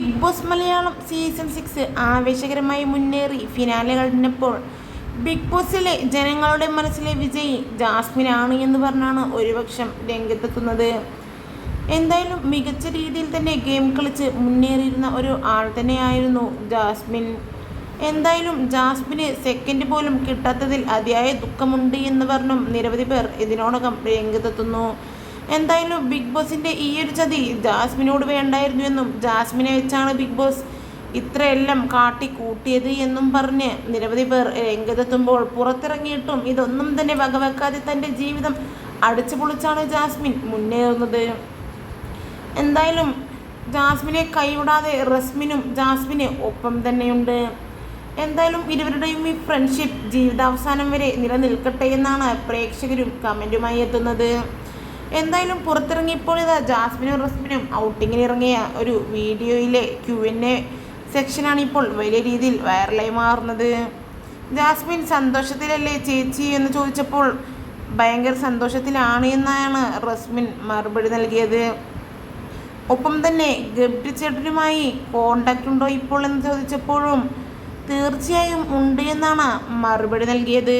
Big boss Malayalam season six ആവേശകരമായി മുന്നേറി finale കഴിഞ്ഞപ്പോൾ big ബോസിലെ ജനങ്ങളുടെ മനസ്സിലെ വിജയി ജാസ്മിൻ ആണ് എന്ന് പറഞ്ഞാണ് ഒരുപക്ഷം രംഗത്തെത്തുന്നത്. എന്തായാലും മികച്ച രീതിയിൽ തന്നെ ഗെയിം കളിച്ച് മുന്നേറിയിരുന്ന ഒരു ആൾ തന്നെയായിരുന്നു ജാസ്മിൻ. എന്തായാലും ജാസ്മിന് സെക്കൻഡ് പോലും കിട്ടാത്തതിൽ അതിയായ ദുഃഖമുണ്ട് എന്ന് പറഞ്ഞും നിരവധി പേർ ഇതിനോടകം രംഗത്തെത്തുന്നു. എന്തായാലും ബിഗ് ബോസിന്റെ ഈ ഒരു ചതി ജാസ്മിനോട് വേണ്ടായിരുന്നു എന്നും ജാസ്മിനെ വെച്ചാണ് ബിഗ് ബോസ് ഇത്രയെല്ലാം കാട്ടി കൂട്ടിയത് എന്നും പറഞ്ഞ് നിരവധി പേർ രംഗത്തെത്തുമ്പോൾ പുറത്തിറങ്ങിയിട്ടും ഇതൊന്നും തന്നെ വകവെക്കാതെ തന്റെ ജീവിതം അടിച്ചു പൊളിച്ചാണ് ജാസ്മിൻ മുന്നേറുന്നത്. എന്തായാലും ജാസ്മിനെ കൈവിടാതെ റസ്മിനും ജാസ്മിന് ഒപ്പം തന്നെയുണ്ട്. എന്തായാലും ഇരുവരുടെയും ഈ ഫ്രണ്ട്ഷിപ്പ് ജീവിതാവസാനം വരെ നിലനിൽക്കട്ടെ എന്നാണ് പ്രേക്ഷകരും കമന്റുമായി എത്തുന്നത്. എന്തായാലും പുറത്തിറങ്ങിയപ്പോൾ ഇതാ ജാസ്മിനും റസ്മിനും ഔട്ടിങ്ങിന് ഇറങ്ങിയ ഒരു വീഡിയോയിലെ ക്യു എൻ എ സെക്ഷനാണ് ഇപ്പോൾ വലിയ രീതിയിൽ വൈറലായി മാറുന്നത്. ജാസ്മിൻ സന്തോഷത്തിലല്ലേ ചേച്ചി എന്ന് ചോദിച്ചപ്പോൾ ഭയങ്കര സന്തോഷത്തിലാണ് എന്നാണ് റസ്മിൻ മറുപടി നൽകിയത്. ഒപ്പം തന്നെ ഗബ്രി ചേട്ടനുമായി കോണ്ടാക്റ്റ് ഉണ്ടോ ഇപ്പോൾ എന്ന് ചോദിച്ചപ്പോഴും തീർച്ചയായും ഉണ്ട് എന്നാണ് മറുപടി നൽകിയത്.